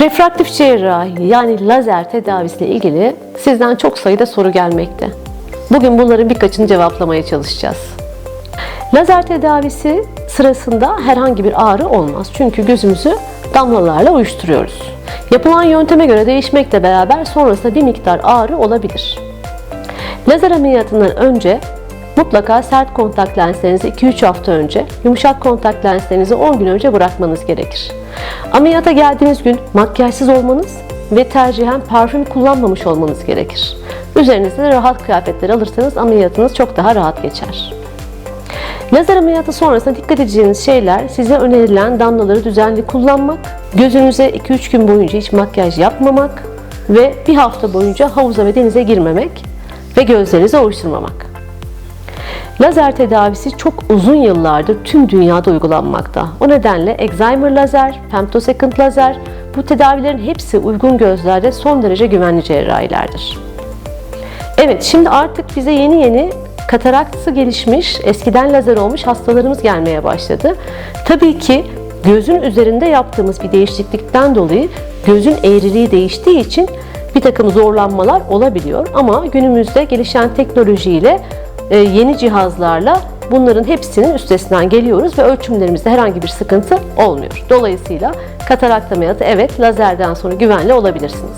Refraktif cerrahi yani lazer tedavisiyle ilgili sizden çok sayıda soru gelmekte. Bugün bunların birkaçını cevaplamaya çalışacağız. Lazer tedavisi sırasında herhangi bir ağrı olmaz. Çünkü gözümüzü damlalarla uyuşturuyoruz. Yapılan yönteme göre değişmekle beraber sonrasında bir miktar ağrı olabilir. Lazer ameliyatından önce mutlaka sert kontak lenslerinizi 2-3 hafta önce, yumuşak kontak lenslerinizi 10 gün önce bırakmanız gerekir. Ameliyata geldiğiniz gün makyajsız olmanız ve tercihen parfüm kullanmamış olmanız gerekir. Üzerinize de rahat kıyafetler alırsanız ameliyatınız çok daha rahat geçer. Lazer ameliyatı sonrasında dikkat edeceğiniz şeyler size önerilen damlaları düzenli kullanmak, gözünüze 2-3 gün boyunca hiç makyaj yapmamak ve bir hafta boyunca havuza ve denize girmemek ve gözlerinizi ovuşturmamak. Lazer tedavisi çok uzun yıllardır tüm dünyada uygulanmakta. O nedenle Excimer lazer, femtosecond lazer bu tedavilerin hepsi uygun gözlerde son derece güvenli cerrahilerdir. Evet, şimdi artık bize yeni yeni kataraktısı gelişmiş, eskiden lazer olmuş hastalarımız gelmeye başladı. Tabii ki gözün üzerinde yaptığımız bir değişiklikten dolayı gözün eğriliği değiştiği için bir takım zorlanmalar olabiliyor. Ama günümüzde gelişen teknolojiyle, yeni cihazlarla bunların hepsinin üstesinden geliyoruz ve ölçümlerimizde herhangi bir sıkıntı olmuyor. Dolayısıyla katarakt ameliyatı evet lazerden sonra güvenli olabilirsiniz.